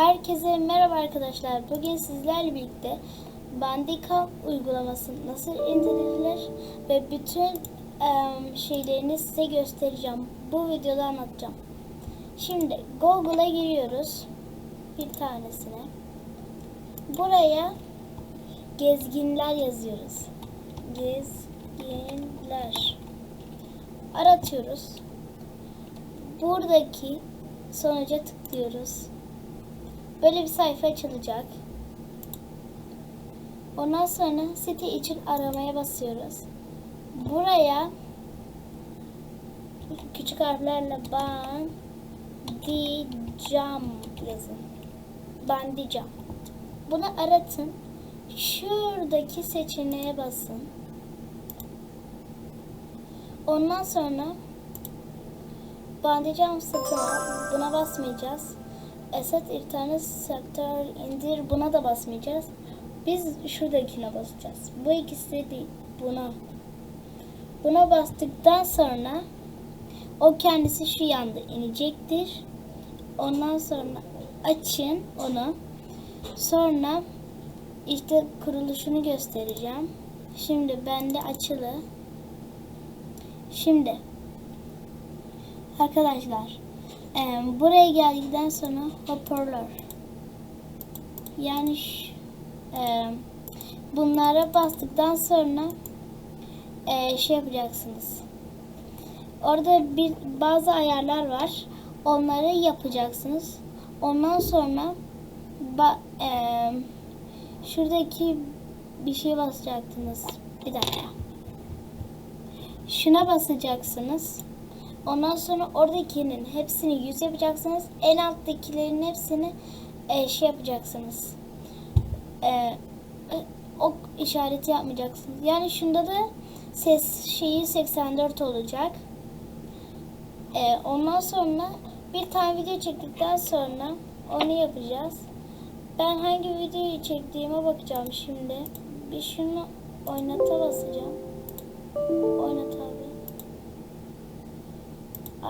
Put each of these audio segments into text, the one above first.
Herkese merhaba arkadaşlar. Bugün sizlerle birlikte Bandicam uygulaması nasıl indirilir ve bütün em, şeylerini size göstereceğim. Bu videoda anlatacağım. Şimdi Google'a giriyoruz. Bir tanesine. Buraya gezginler yazıyoruz. Gezginler. Aratıyoruz. Buradaki sonuca tıklıyoruz. Böyle bir sayfa açılacak. Ondan sonra site için aramaya basıyoruz. Buraya küçük harflerle bandicam yazın. Bandicam. Bunu aratın. Şuradaki seçeneğe basın. Ondan sonra bandicam satın. Buna basmayacağız. Esat internet sektör indir buna da basmayacağız. Biz şuradakine basacağız. Bu ikisi değil. Buna. Buna bastıktan sonra o kendisi şu yanda inecektir. Ondan sonra açın onu. Sonra işte kuruluşunu göstereceğim. Şimdi bende açılı. Şimdi arkadaşlar ee, buraya geldikten sonra hoparlör. Yani şu, e, bunlara bastıktan sonra e, şey yapacaksınız. Orada bir bazı ayarlar var. Onları yapacaksınız. Ondan sonra ba, e, şuradaki bir şey basacaksınız. Bir dakika. Şuna basacaksınız. Ondan sonra oradakinin hepsini yüz yapacaksınız. En alttakilerin hepsini e, şey yapacaksınız. E, e, ok işareti yapmayacaksınız. Yani şunda da ses şeyi 84 olacak. E, ondan sonra bir tane video çektikten sonra onu yapacağız. Ben hangi videoyu çektiğime bakacağım şimdi. Bir şunu oynata basacağım. Oynat.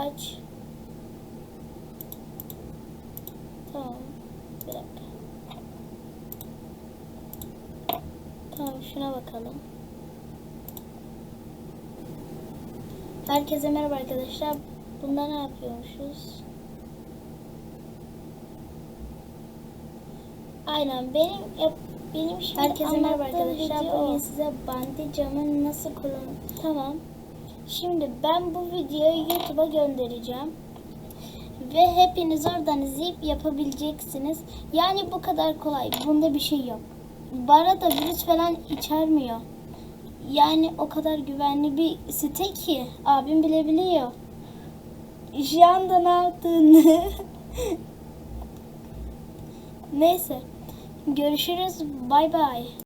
Aç. Tamam. Bir dakika. Tamam şuna bakalım. Herkese merhaba arkadaşlar. Bunda ne yapıyormuşuz? Aynen benim yap, benim şimdi Herkese merhaba arkadaşlar. Bugün size bandi camın nasıl kullanılır. Tamam. Şimdi ben bu videoyu YouTube'a göndereceğim. Ve hepiniz oradan izleyip yapabileceksiniz. Yani bu kadar kolay. Bunda bir şey yok. Bu arada virüs falan içermiyor. Yani o kadar güvenli bir site ki abim bile biliyor. Şu anda ne yaptığını. Neyse. Görüşürüz. Bay bay.